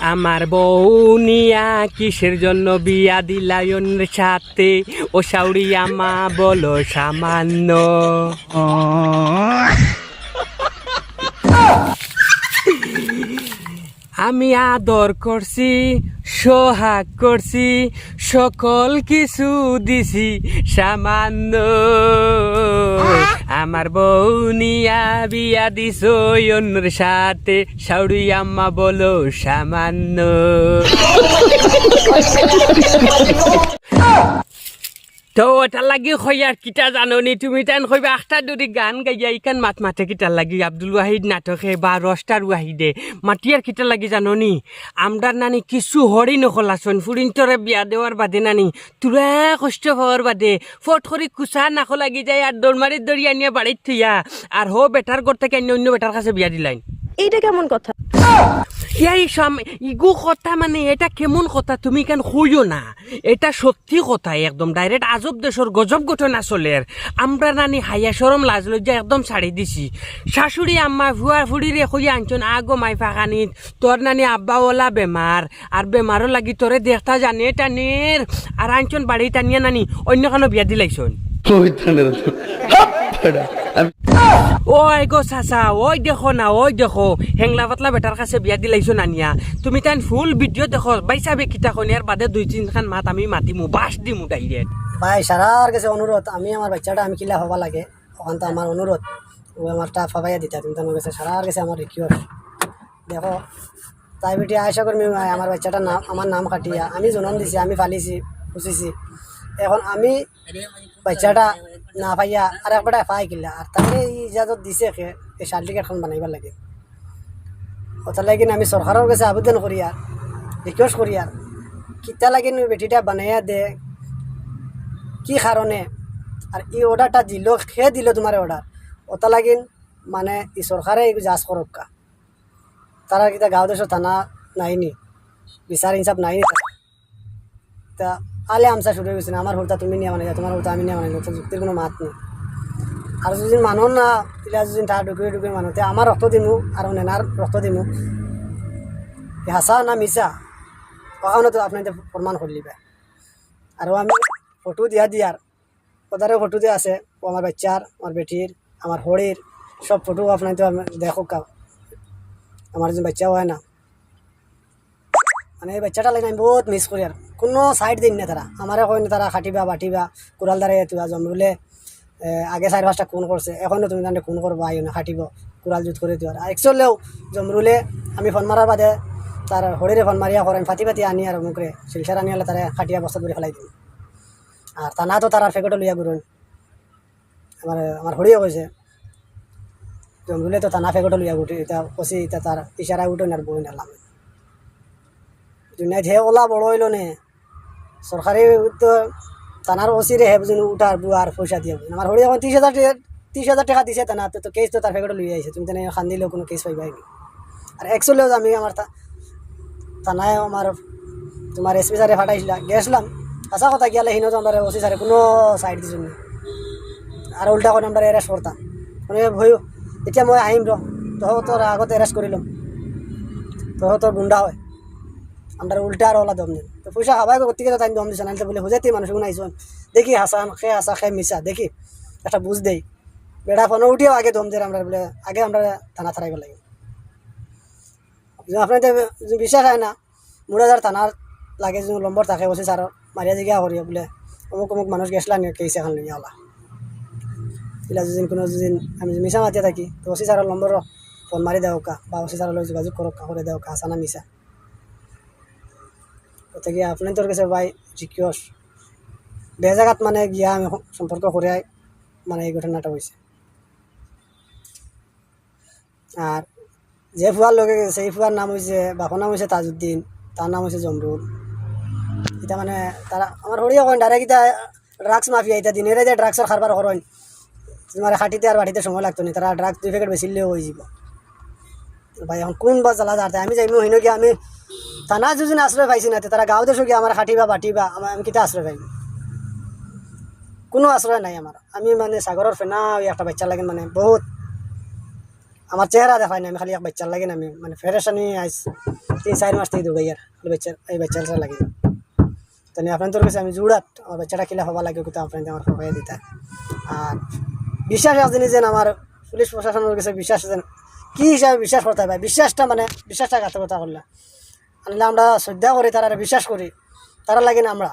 আমার বৌনিয়া কিসের জন্য বিয়া দিলায়ন সাথে? ও সাউরি আমা বলো সামান্য। আমি আদর করছি সোহাগ করছি, সকল কিছু দিছি সামান্য। আমার বউ নিয়া বিয়া দিস অন্যর সাথে সাউরি আম্মা বলো সামান্য। তো এটা লাগি হইয়ার কিতা জাননি? তুমি তান কইবা আখটা দুরি গান গাইয়া ইকান মাত মাতে কিতা লাগি। আব্দুল ওয়াহিদ নাটকে বা রস্টার ওয়াহিদে। মাতিয়ার কিতা লাগি জাননি? আমদার নানি কিছু হরি নকলাচোন। ফুরিন তোরে বিয়া দেওয়ার বাদে নানি তোরা কষ্ট হওয়ার বাদে ফট করে কুচা নাকো লাগি যায় আর দৌড়মারি দৌড়ি আনিয়া বাড়িত থইয়া আর হো বেটার ঘর থেকে অন্য অন্য বেটার কাছে বিয়া দিলাইন। এইটা কেমন কথা? এই সাম, ইগু কথা মানে এটা কেমন কথা? তুমি কেন খুঁজো না? এটা সত্যি কথা একদম। ডাইরেক্ট আজব দেশর গজব ঘটনা চলের আমরা নানি হাইয়া সরম লাজ লজ্জা একদম ছাড়ি দিছি। শাশুড়ি, আম্মা ভুয়া ফুড়িরে খুঁজে আনছন আগো মাই ফাঁকানিত তোর নানি আব্বাওয়ালা বেমার আর বেমারও লাগি তোরে দেখতা জানে টানের আর আনছন বাড়ি টানিয়া নানি অন্য কানো বিয়া দিলাইছন ওই গো চাচা ওই দেখো না ওই দেখো। হেংলা পাতলা বেটার কাছে বিয়া দিলাইছো নানিয়া। তুমি তাই ফুল ভিডিও দেখো। বাইসাবে কিতা কনিয়ার বাদে দুই তিনখান মাত আমি মাতিমু বাস দিমু ডাইরেক্ট ভাই সারার কাছে অনুরোধ আমি আমার বাচ্চাটা আমি কিলা হবা লাগে। ওখান তো আমার অনুরোধ ও আমার টা ফাবাইয়া দিতা। তুমি তোমার কাছে সারার কাছে আমার রিকোয়েস্ট দেখো তাই বেটি আশা করি আমার বাচ্চাটা নাম আমার নাম কাটিয়া। আমি জন্ম দিছি আমি ফালিছি খুঁচিছি। এখন আমি বাচ্চাটা না পাইয়া আর একবারটা পাই কিলা। আর তাকে ইজাজত দিছে কে এই সার্টিফিকেটখন বানাইবার লাগে। ওটা লাগিন আমি সরকারের কাছে আবেদন করি আর রিকোয়েস্ট করি আর কিতা লাগিন বেটিটা বানাইয়া দে, কি কারণে আর এই অর্ডারটা দিল খেয়ে দিল তোমার অর্ডার ওটা লাগিন মানে ই সরকারে এই যাচ করক কা। তারা কিতা গাঁও দেশ থানা নাইনি বিচার হিসাব নাইনি তারা। তা আলে আমসা শুরু হয়ে গেছে আমার হলতা তুমি নিয়ে মানে তোমার হলতা আমি নিয়ে মানে তো যুক্তির কোনো মাত নেই। আর যদি মানুহ না তিলা যদি তার ডুকুৰি ডুকুৰি মানুহ তে আমাৰ ৰক্ত দিমু আৰু নেনাৰ ৰক্ত দিমু। হাঁচা না মিছা? কখনোতো আপুনি প্ৰমাণ কৰি দিবে আৰু আমি ফটো দিয়া দিয়ার ওদারে ফটো দিয়ে আছে, ও আমার বাচ্চার, আমার বেটির, আমার হরির, সব ফটো আপনার তো দেখো কা আমার যে বাচ্চা হয় না। মানে এই বাচ্চাটা লাগে আমি বহুত মিস করি আর। কোনো সাইড দিন না তারা। আমারে কয় না তারা, খাটিবা, বাটিবা কুড়াল দ্বারা তুয়া জমরুলে আগে চার পাঁচটা খুন করছে এখনও তুমি তাহলে খুন করব আইও না খাটিব কুড়াল জুত করে দিও আর একচুয়ালিও জমরুলে আমি ফোন মারার বাদে তার হরিরে ফোন মারিয়া করেন ফাটি ফাটি আনি আর মুখরে শিলচার আনি হলে তারা খাটিয়া বস্তা ধরে ফেলাই দিন আর তা না তো তার ফেকটে লইয়া ঘুরুন আমার আমার হরিও কইছে জমরুলে তো টানা ফেকটে লইয়া ঘুটি এটা কষি এটা তার ইশারা উঠুন আর বই নালাম দুনিয়াত হে ওলা বড় হইল নে? সরকারি তো থানার ওসিরে হে বুঝুন উঠার বুয়ার পয়সা দিয়ে। আমার হরি এখন ত্রিশ হাজার ত্রিশ হাজার টাকা দিছে টানা তো কেস তো তার ফেকটে লইয়া আইছে তুমি তেনে খান দিলেও কোনো কেস পাইবাই নি। আর একচুয়ালিও আমি আমার থানায় আমার তোমার এসপি স্যারে ফাটাইছিল, গেছিলাম। আশা কথা গিয়ালে হিনো তো আমরা ওসি স্যারে কোনো সাইড দিছো না। আর উল্টা করে আমরা এরেস্ট করতাম মানে ভয়, এতিয়া মই আহিম ৰ। তহ তোৰ আগতে এৰেষ্ট কৰি ল'ম। তহ তোৰ গুণ্ডা হয়। আমরা উল্টা আর ওলা দম নেন তো পয়সা খাবাই গতিকে তো তাই দম দিছে নাহলে বলে হুজাইতে মানুষ গুণ দেখি হাসান খে হাসা খে মিশা দেখি একটা বুঝ দেই। বেড়া ফোনে উঠিও আগে দম দিয়ে আমরা বলে, আগে আমরা থানা থারাইব লাগে। আপনার বিশ্বাস হয় না মুড়াদার থানার লাগে যে নম্বর থাকে বসে স্যার মারিয়া জিগা করিয়া বলে, অমুক অমুক মানুষ গেছলা নিয়ে কেস এখন লইয়া ওলা এলা যদি কোনো যদি আমি মিশা মাতিয়া থাকি, তো ওসি স্যারের নম্বর ফোন মারি দেওয়া কা বা ওসি স্যারের যোগাযোগ করো করে দেওয়া কা হাসানা মিশা ওতে গিয়ে আপনার তোর কাছে ভাই রিকিয়স বেজাগাত মানে গিয়া আমি সম্পর্ক করে মানে এই ঘটনাটা হয়েছে আর যে ফুয়ার লগে গেছে এই ফুয়ার নাম হয়েছে বাপর নাম হয়েছে তাজউদ্দিন তার নাম হয়েছে জমরুল এটা মানে তারা আমার হরিয়া কয় ডাইরেক্ট এটা ড্রাগস মাফিয়া এটা দিনের যে ড্রাগসের খারবার করেন তোমার খাটিতে আর বাটিতে সময় লাগতো না তারা ড্রাগস দুই প্যাকেট বেচিলেও হয়ে যাব। ভাই কোন বা জ্বালা যাতে আমি যাইমু হইন কি আমি? থানা যুজন আশ্রয় পাইছি না তারা গাঁও দেশো গিয়ে আমার খাটিবা বাটিবা? আমার আমি কিতা আশ্রয় পাইম? কোনো আশ্রয় নাই আমার। আমি মানে সাগরের ফেনা ওই একটা বাচ্চা লাগে মানে বহুত আমার চেহারা দেখায় না আমি খালি এক বাচ্চার লাগে না আমি মানে ফেডারেশনে আইস তিন চার মাস থেকে দৌড়াই আর খালি বাচ্চা এই বাচ্চাটা লাগে। তো নি আপনার তোর কাছে, আমি জুড়াত আমার বাচ্চাটা কিলা হবা লাগে কিন্তু আপনার আমার সবাই দিতা আর বিশ্বাস আছে যেন আমার পুলিশ প্রশাসনের কাছে, বিশ্বাস আছেন কি হিসাবে বিশ্বাস করতে হবে বিশ্বাসটা মানে বিশ্বাসটা কথা করলে। আনলে আমরা শ্রদ্ধা করি, তারা বিশ্বাস করি, তারা লাগে না আমরা।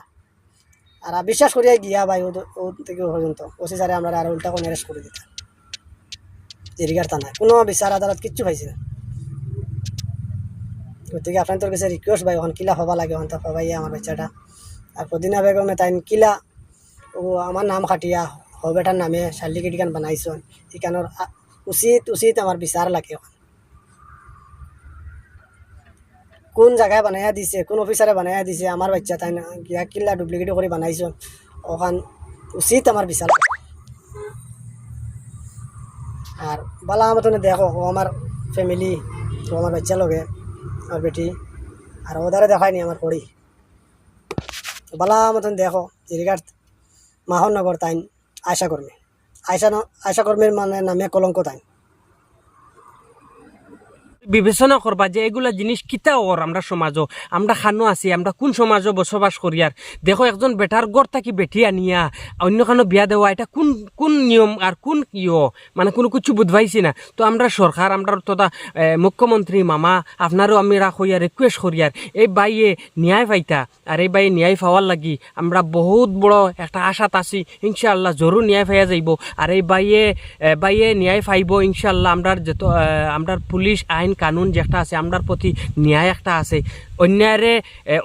আর বিশ্বাস করিয়া গিয়া ভাই, ও থেকে পর্যন্ত ওসি স্যারে আমরা আর উল্টা কোনো অ্যারেস্ট করে দিতাম। জিরিগার থানায় কোনো বিচার আদালত কিচ্ছু পাইছি না। গতিকে আপনার তোর কাছে রিকোয়েস্ট ভাই, ওখান কিলা হবা লাগে, ওখান তো হবাই আমার বাচ্চাটা। আর পদিনা বেগমে তাই কিলা, ও আমার নাম খাটিয়া, হবেটার নামে সার্টিফিকেট গান বানাইছ ইকানোর আ- উচিত উচিত আমার বিচার লাগে ওখান কোন জায়গায় বানাইয়া দিছে কোন অফিসারে বানাইয়া দিছে আমার বাচ্চা তাই না গিয়া কিল্লা ডুপ্লিকেট করে বানাইছ ওখান উচিত আমার বিচার লাগে। আর বালা মতনে দেখো ও আমার ফ্যামিলি ও আমার বাচ্চা লগে আমার বেটি আর ওদারে দেখায়নি আমার পড়ি বালা মতন দেখো জিরিগার মাহনগর তাইন আশা কর্মী আশা আয়সা কর্মের মানে নামে কলঙ্ক তাইন বিবেচনা করবা যে এগুলা জিনিস কিতা ওর আমরা সমাজও, আমরা খানো আছি, আমরা কোন সমাজও বসবাস করি আর। দেখো একজন বেটার গড় থাকি বেটি আনিয়া, অন্য খানো বিয়া দেওয়া, এটা কোন কোন নিয়ম আর কোন ইয়? মানে কোনো কিছু বুধবাইছি না। তো আমরা সরকার, আমরা তথা মুখ্যমন্ত্রী, মামা, আপনারও আমি রাখইয়া রিকুয়েস্ট করিয়ার এই বাইয়ে ন্যায় পাইতা, আর এই বাইয়ে ন্যায় পাওয়ার লাগি আমরা বহুত বড় একটা আশাত আছি, ইনশাআল্লাহ জরুর ন্যায় পাইয়া যাইব। আর এই বাইয়ে বাইয়ে ন্যায় পাইব, ইনশাআল্লাহ আমরা যত আমরা পুলিশ আইন কানুন যেটা আছে, আমরার প্রতি ন্যায় একটা আছে। অন্যায়রে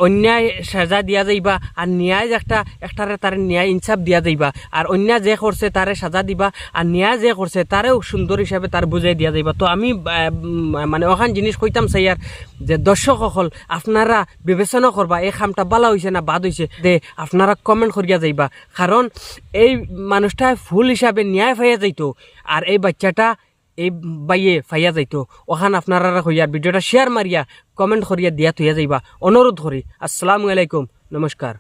অন্যায় সাজা দিয়া যাইবা আর ন্যায় একটা একটারে তার ন্যায় ইনসাফ দিয়া যাইবা। আর অন্যায় যে করছে তারে সাজা দিবা আর ন্যায় যে করছে তারেও সুন্দর হিসাবে তার বুঝাই দিয়া যাইবা। তো আমি মানে ওখান জিনিস কইতাম চাই আর যে দর্শকসকল আপনারা বিবেচনা করবা এই খামটা বালা হয়েছে না বাদ হয়েছে দে, আপনারা কমেন্ট করিয়া যাইবা। কারণ এই মানুষটা ফুল হিসাবে ন্যায় পাইয়া যাইতো। আর এই বাচ্চাটা এই বাইয়ে ফাইয়া যাইতো। ওখান আপনারা হইয়ার ভিডিওটা শেয়ার মারিয়া কমেন্ট করিয়া দিয়া থইয়া যাইবা। অনুরোধ করি। আসসালামু আলাইকুম। নমস্কার।